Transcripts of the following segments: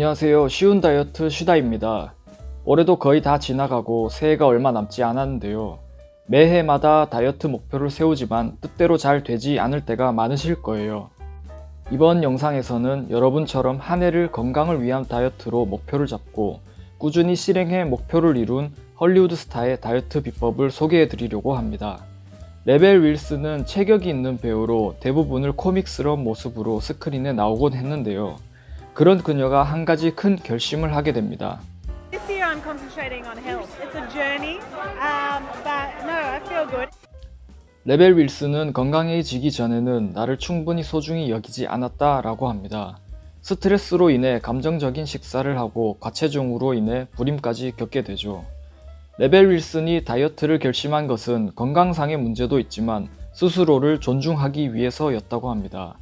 안녕하세요. 쉬운 다이어트 쉬다입니다. 올해도 거의 다 지나가고 새해가 얼마 남지 않았는데요. 매해마다 다이어트 목표를 세우지만 뜻대로 잘 되지 않을 때가 많으실 거예요. 이번 영상에서는 여러분처럼 한 해를 건강을 위한 다이어트로 목표를 잡고 꾸준히 실행해 목표를 이룬 헐리우드 스타의 다이어트 비법을 소개해 드리려고 합니다. 레벨 윌스는 체격이 있는 배우로 대부분을 코믹스러운 모습으로 스크린에 나오곤 했는데요. 그런 그녀가 한 가지 큰 결심을 하게 됩니다. This year I'm concentrating on health. It's a journey, um, but no, I feel good. 레벨 윌스는 건강해지기 전에는 나를 충분히 소중히 여기지 않았다라고 합니다. 스트레스로 인해 감정적인 식사를 하고 과체중으로 인해 불임까지 겪게 되죠. 레벨 윌슨이 다이어트를 결심한 것은 건강상의 문제도 있지만 스스로를 존중하기 위해서였다고 합니다.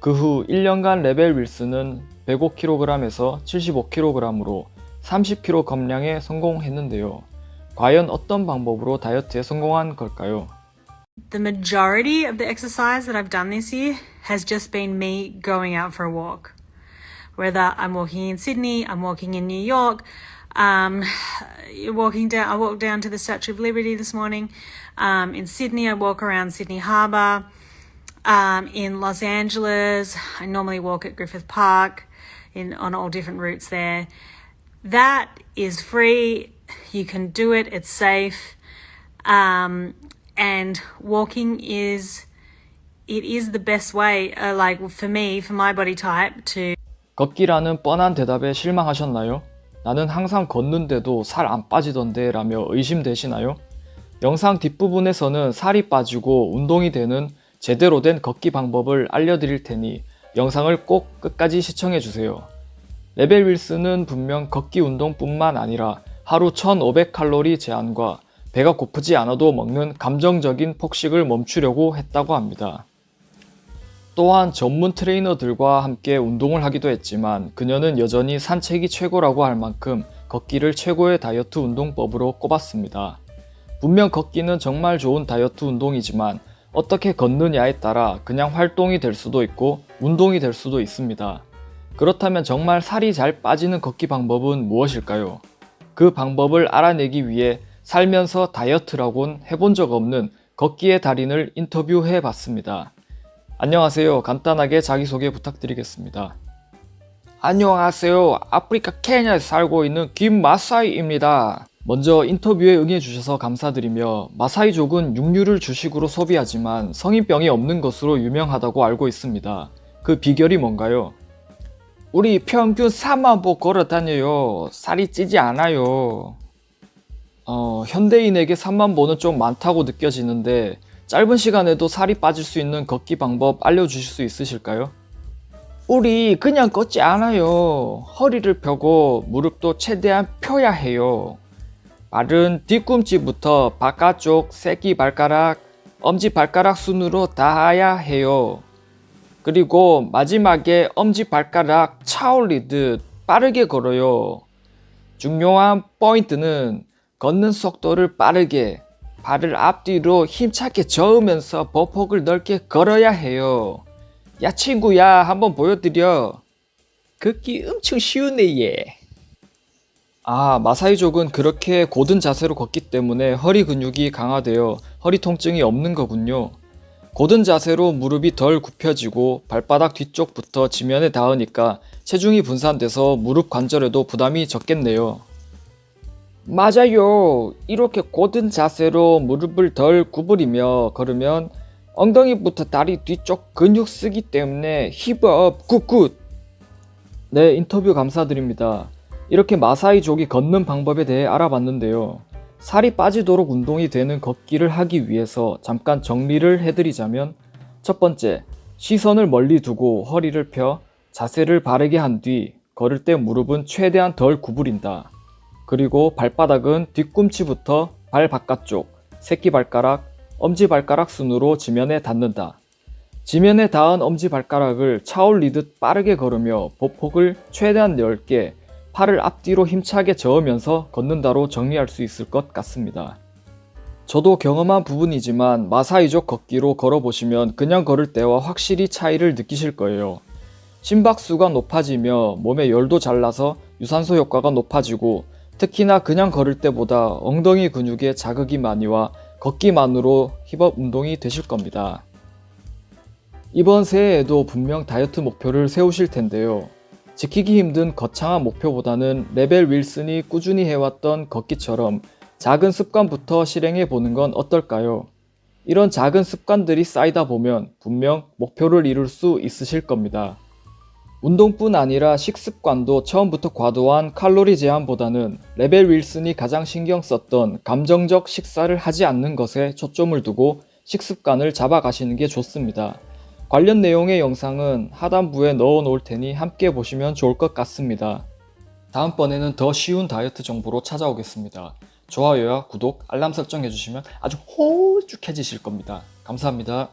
그 후 1년간 레벨 윌슨은 105kg에서 75kg으로 30kg 감량에 성공했는데요. 과연 어떤 방법으로 다이어트에 성공한 걸까요? The majority of the exercise that I've done this year has just been me going out for a walk. Whether I'm walking in Sydney, I'm walking in New York, um, you're walking down. I walked down to the Statue of Liberty this morning. Um, in Sydney, I walk around Sydney Harbour. Um, in Los Angeles, I normally walk at Griffith Park, in on all different routes there. That is free. You can do it. It's safe. Um, and walking is it is the best way uh, like for me for my body type to 걷기라는 뻔한 대답에 실망하셨나요? 나는 항상 걷는데도 살 안 빠지던데 라며 의심되시나요? 영상 뒷부분에서는 살이 빠지고 운동이 되는 제대로 된 걷기 방법을 알려드릴 테니 영상을 꼭 끝까지 시청해주세요. 레벨 윌스는 분명 걷기 운동뿐만 아니라 하루 1500칼로리 제한과 배가 고프지 않아도 먹는 감정적인 폭식을 멈추려고 했다고 합니다. 또한 전문 트레이너들과 함께 운동을 하기도 했지만 그녀는 여전히 산책이 최고라고 할 만큼 걷기를 최고의 다이어트 운동법으로 꼽았습니다. 분명 걷기는 정말 좋은 다이어트 운동이지만 어떻게 걷느냐에 따라 그냥 활동이 될 수도 있고 운동이 될 수도 있습니다. 그렇다면 정말 살이 잘 빠지는 걷기 방법은 무엇일까요? 그 방법을 알아내기 위해 살면서 다이어트라곤 해본 적 없는 걷기의 달인을 인터뷰해 봤습니다. 안녕하세요. 간단하게 자기소개 부탁드리겠습니다. 안녕하세요. 아프리카 케냐에 살고 있는 김마사이입니다. 먼저 인터뷰에 응해주셔서 감사드리며 마사이족은 육류를 주식으로 소비하지만 성인병이 없는 것으로 유명하다고 알고 있습니다. 그 비결이 뭔가요? 우리 평균 3만 보 걸어 다녀요. 살이 찌지 않아요. 어, 현대인에게 3만 보는 좀 많다고 느껴지는데 짧은 시간에도 살이 빠질 수 있는 걷기 방법 알려주실 수 있으실까요? 우리 그냥 걷지 않아요. 허리를 펴고 무릎도 최대한 펴야 해요. 발은 뒤꿈치부터 바깥쪽 새끼 발가락, 엄지 발가락 순으로 닿아야 해요. 그리고 마지막에 엄지 발가락 차올리듯 빠르게 걸어요. 중요한 포인트는 걷는 속도를 빠르게 발을 앞뒤로 힘차게 저으면서 보폭을 넓게 걸어야 해요. 야 친구야 한번 보여드려. 걷기 엄청 쉬우네 얘. 아 마사이족은 그렇게 고든 자세로 걷기 때문에 허리 근육이 강화되어 허리 통증이 없는 거군요. 고든 자세로 무릎이 덜 굽혀지고 발바닥 뒤쪽부터 지면에 닿으니까 체중이 분산돼서 무릎 관절에도 부담이 적겠네요. 맞아요. 이렇게 고든 자세로 무릎을 덜 구부리며 걸으면 엉덩이부터 다리 뒤쪽 근육 쓰기 때문에 힙업 굿굿. 네, 인터뷰 감사드립니다. 이렇게 마사이족이 걷는 방법에 대해 알아봤는데요. 살이 빠지도록 운동이 되는 걷기를 하기 위해서 잠깐 정리를 해드리자면 첫 번째, 시선을 멀리 두고 허리를 펴 자세를 바르게 한 뒤 걸을 때 무릎은 최대한 덜 구부린다. 그리고 발바닥은 뒤꿈치부터 발 바깥쪽, 새끼발가락, 엄지발가락 순으로 지면에 닿는다. 지면에 닿은 엄지발가락을 차올리듯 빠르게 걸으며 보폭을 최대한 넓게 팔을 앞뒤로 힘차게 저으면서 걷는다로 정리할 수 있을 것 같습니다. 저도 경험한 부분이지만 마사이족 걷기로 걸어보시면 그냥 걸을 때와 확실히 차이를 느끼실 거예요. 심박수가 높아지며 몸에 열도 잘 나서 유산소 효과가 높아지고 특히나 그냥 걸을 때보다 엉덩이 근육에 자극이 많이 와 걷기만으로 힙업 운동이 되실 겁니다. 이번 새해에도 분명 다이어트 목표를 세우실 텐데요. 지키기 힘든 거창한 목표보다는 레벨 윌슨이 꾸준히 해왔던 걷기처럼 작은 습관부터 실행해 보는 건 어떨까요? 이런 작은 습관들이 쌓이다 보면 분명 목표를 이룰 수 있으실 겁니다. 운동뿐 아니라 식습관도 처음부터 과도한 칼로리 제한보다는 레벨 윌슨이 가장 신경 썼던 감정적 식사를 하지 않는 것에 초점을 두고 식습관을 잡아가시는 게 좋습니다. 관련 내용의 영상은 하단부에 넣어 놓을 테니 함께 보시면 좋을 것 같습니다. 다음번에는 더 쉬운 다이어트 정보로 찾아오겠습니다. 좋아요와 구독, 알람 설정 해주시면 아주 호쭉해지실 겁니다. 감사합니다.